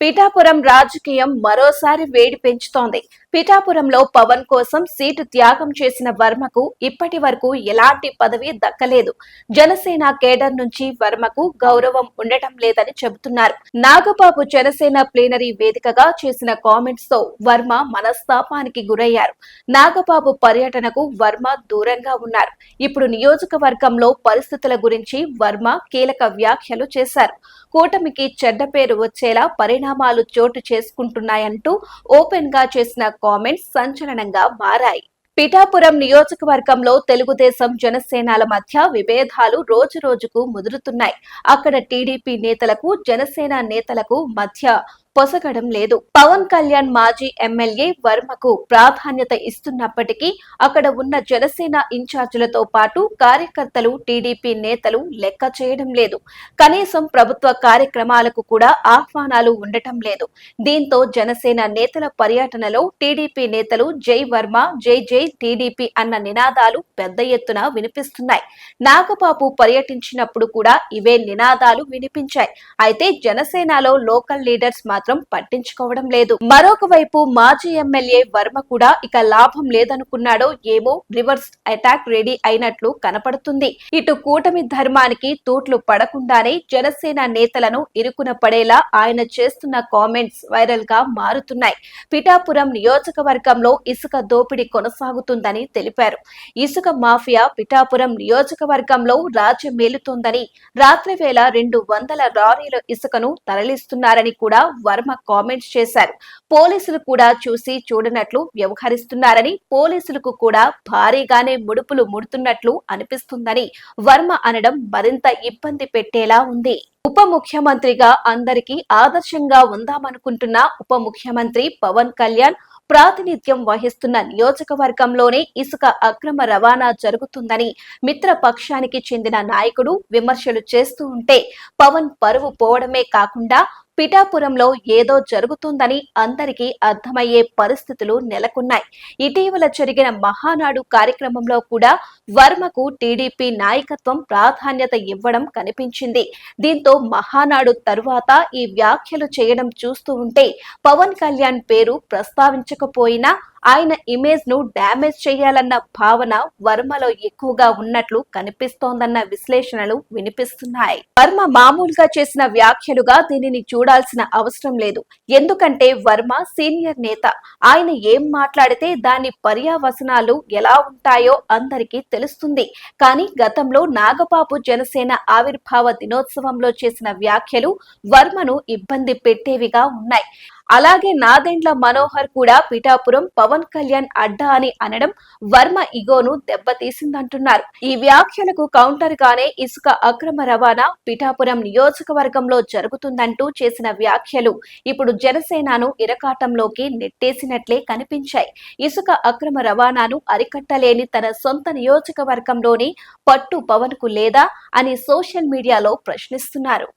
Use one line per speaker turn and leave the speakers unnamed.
పిఠాపురం రాజకీయం మరోసారి వేడి పెంచుతోంది. పిఠాపురంలో పవన్ కోసం సీటు త్యాగం చేసిన వర్మకు ఇప్పటి వరకు ఎలాంటి పదవి దక్కలేదు. జనసేన కేడర్ నుంచి వర్మకు గౌరవం ఉండటం లేదని చెబుతున్నారు. నాగబాబు జనసేన ప్లీనరీ వేదికగా చేసిన కామెంట్స్తో వర్మ మనస్తాపానికి గురయ్యారు. నాగబాబు పర్యటనకు వర్మ దూరంగా ఉన్నారు. ఇప్పుడు నియోజకవర్గంలో పరిస్థితుల గురించి వర్మ కీలక వ్యాఖ్యలు చేశారు. కూటమికి చెడ్డ పేరు వచ్చేలా పరిణామాలు చోటు చేసుకుంటున్నాయంటూ ఓపెన్గా చేసిన కామెంట్స్ సంచలనంగా మారాయి. పిఠాపురం నియోజకవర్గంలో తెలుగుదేశం జనసేనల మధ్య విభేదాలు రోజు రోజుకు ముదురుతున్నాయి. అక్కడ టీడీపీ నేతలకు జనసేన నేతలకు మధ్య పొసగడం లేదు. పవన్ కళ్యాణ్ మాజీ ఎమ్మెల్యే వర్మకు ప్రాధాన్యత ఇస్తున్నప్పటికీ అక్కడ ఉన్న జనసేన ఇన్ఛార్జీలతో పాటు కార్యకర్తలు టీడీపీ నేతలు లెక్క చేయడం లేదు. కనీసం ప్రభుత్వ కార్యక్రమాలకు కూడా ఆహ్వానాలు ఉండటం లేదు. దీంతో జనసేన నేతల పర్యటనలో టీడీపీ నేతలు జై వర్మ జై జై టీడీపీ అన్న నినాదాలు పెద్ద ఎత్తున వినిపిస్తున్నాయి. నాగబాబు పర్యటించినప్పుడు కూడా ఇవే నినాదాలు వినిపించాయి. అయితే జనసేనలో లోకల్ లీడర్స్ మాత్రం పట్టించుకోవడం లేదు. మరొక వైపు మాజీ ఎమ్మెల్యే వర్మ కూడా ఇక లాభం లేదనుకున్నాడో ఏమో రివర్స్ అటాక్ రెడీ అయినట్లు కనపడుతుంది. ఇటు కూటమి ధర్మానికి తూట్లు పడకుండానే జనసేన నేతలను ఇరుకున పడేలా ఆయన చేస్తున్న కామెంట్స్ వైరల్గా మారుతున్నాయి. పిఠాపురం నియోజకవర్గంలో ఇసుక దోపిడీ కొనసాగుతుందని తెలిపారు. ఇసుక మాఫియా పిఠాపురం నియోజకవర్గంలో రాజ్యం మేలుతోందని రాత్రి వేళ రెండు వందల లారీల ఇసుకను తరలిస్తున్నారని కూడా వర్మ కామెంట్స్ చేశారు. పోలీసులు కూడా చూసి చూడనట్లు వ్యవహరిస్తున్నారని పోలీసులకు కూడా భారీగానే ముడుపులు ముడుతున్నట్లు అనిపిస్తుందని వర్మ అనడం మరింత ఇబ్బంది పెట్టేలా ఉంది. ఉప ముఖ్యమంత్రిగా అందరికీ ఆదర్శంగా ఉందామనుకుంటున్న ఉప ముఖ్యమంత్రి పవన్ కళ్యాణ్ ప్రాతినిధ్యం వహిస్తున్న నియోజకవర్గంలోనే ఇసుక అక్రమ రవాణా జరుగుతుందని మిత్ర పక్షానికి చెందిన నాయకుడు విమర్శలు చేస్తూ ఉంటే పవన్ పరువు పోవడమే కాకుండా పిఠాపురంలో ఏదో జరుగుతుందని అందరికీ అర్థమయ్యే పరిస్థితులు నెలకొన్నాయి. ఇటీవల జరిగిన మహానాడు కార్యక్రమంలో కూడా వర్మకు టీడీపీ నాయకత్వం ప్రాధాన్యత ఇవ్వడం కనిపించింది. దీంతో మహానాడు తరువాత ఈ వ్యాఖ్యలు చేయడం చూస్తూ ఉంటే పవన్ కళ్యాణ్ పేరు ప్రస్తావించకపోయినా ఆయన ఇమేజ్ను డ్యామేజ్ చేయాలన్న భావన వర్మలో ఎక్కువగా ఉన్నట్లు కనిపిస్తోందన్న విశ్లేషణలు వినిపిస్తున్నాయి. వర్మ మామూలుగా చేసిన వ్యాఖ్యలుగా దీనిని చూడ చూడాల్సిన అవసరం లేదు. ఎందుకంటే వర్మ సీనియర్ నేత. ఆయన ఏం మాట్లాడితే దాని పర్యావసనాలు ఎలా ఉంటాయో అందరికీ తెలుస్తుంది. కానీ గతంలో నాగబాబు జనసేన ఆవిర్భావ దినోత్సవంలో చేసిన వ్యాఖ్యలు వర్మను ఇబ్బంది పెట్టేవిగా ఉన్నాయి. అలాగే నాదెండ్ల మనోహర్ కూడా పిఠాపురం పవన్ కళ్యాణ్ అడ్డా అని అనడం వర్మ ఇగోను దెబ్బతీసిందంటున్నారు. ఈ వ్యాఖ్యలకు కౌంటర్ గానే ఇసుక అక్రమ రవాణా పిఠాపురం నియోజకవర్గంలో జరుగుతుందంటూ చేసిన వ్యాఖ్యలు ఇప్పుడు జనసేనను ఇరకాటంలోకి నెట్టేసినట్లే కనిపించాయి. ఇసుక అక్రమ రవాణాను అరికట్టలేని తన సొంత నియోజకవర్గంలోని పట్టు పవన్కు లేదా అని సోషల్ మీడియాలో ప్రశ్నిస్తున్నారు.